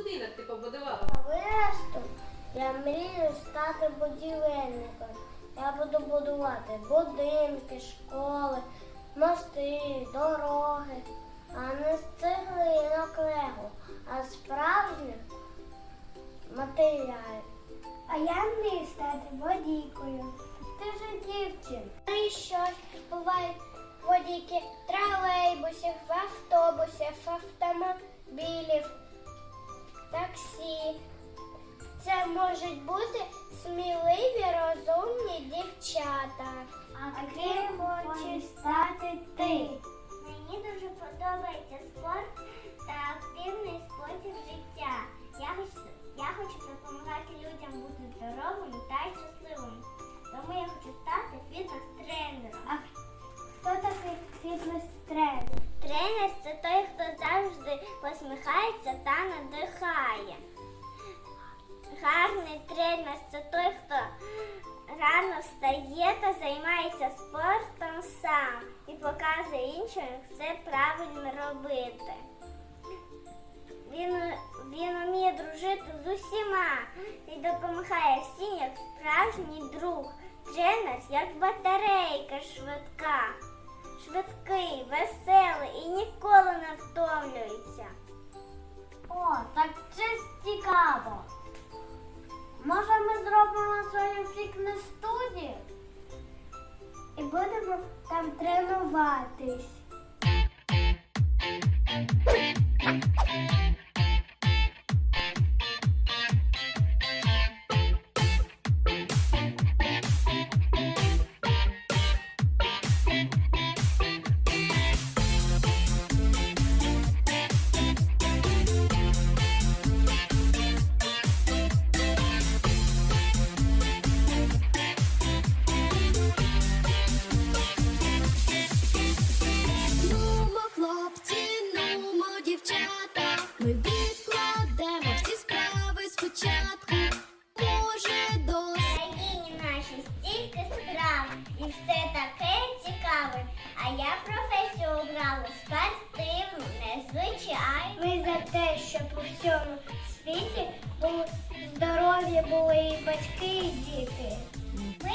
ти побудувала? А виросту я мрію стати будівельником. Я буду будувати будинки, школи, мости, дороги, а не з цегли і наклегу, а справжніх матеріалів. А я мрію стати водійкою. Ти ж дівчин. І що ж бувають водійки тролейбусів, автобусів, автомобілів, таксі. Це можуть бути сміливі, розумні дівчата. А ким хочеш стати ти? Тренер це той, хто рано встає та займається спортом сам і показує іншим, як це правильно робити. Він, він вміє дружити з усіма і допомагає всім як справжній друг. Тренер як батарейка швидка, швидкий, веселий і ніколи не втомлюється. Зробимо свою фікнес студію і будемо там тренуватись. Всьому світі були здорові були і батьки, і діти. Ми